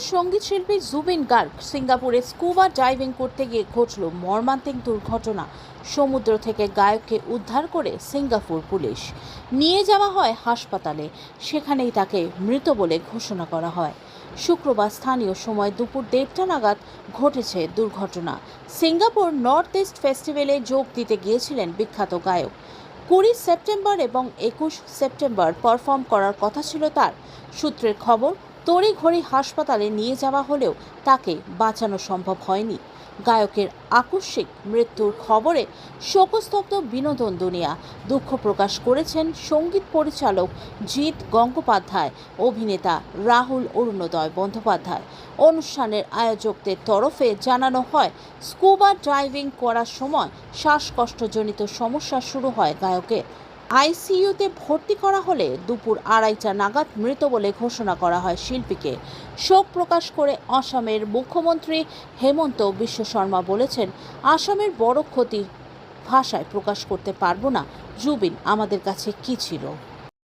সংগীত শিল্পী জুবিন গার্গ সিঙ্গাপুরে স্কুবা ডাইভিং করতে গিয়ে ঘটল মর্মান্তিক দুর্ঘটনা। সমুদ্র থেকে গায়ককে উদ্ধার করে সিঙ্গাপুর পুলিশ। নিয়ে যাওয়া হয় হাসপাতালে। সেখানেই তাকে মৃত বলে ঘোষণা করা হয়। শুক্রবার স্থানীয় সময় দুপুর দেড়টা নাগাদ ঘটেছে দুর্ঘটনা। সিঙ্গাপুর নর্থ ইস্ট ফেস্টিভ্যালে যোগ দিতে গিয়েছিলেন বিখ্যাত গায়ক। কুড়ি সেপ্টেম্বর এবং একুশ সেপ্টেম্বর পারফর্ম করার কথা ছিল তার। সূত্রের খবর তড়িঘড়ি হাসপাতালে নিয়ে যাওয়া হলেও তাকে বাঁচানো সম্ভব হয়নি। গায়কের আকস্মিক মৃত্যুর খবরে শোকস্তব্ধ বিনোদন দুনিয়া দুঃখ প্রকাশ করেছেন সংগীত পরিচালক জিৎ গঙ্গোপাধ্যায়, অভিনেতা রাহুল অরুণোদয় বন্দ্যোপাধ্যায়। অনুষ্ঠানের আয়োজকদের তরফে জানানো হয়, স্কুবা ড্রাইভিং করার সময় শ্বাসকষ্টজনিত সমস্যা শুরু হয় গায়কের। আইসিইউতে ভর্তি করা হলে দুপুর আড়াইটা নাগাদ মৃত বলে ঘোষণা করা হয় শিল্পীকে। শোক প্রকাশ করে আসামের মুখ্যমন্ত্রী হেমন্ত বিশ্ব শর্মা বলেছেন আসামের বড় ক্ষতি ভাষায় প্রকাশ করতে পারব না। জুবিন, আমাদের কাছে কি ছিল?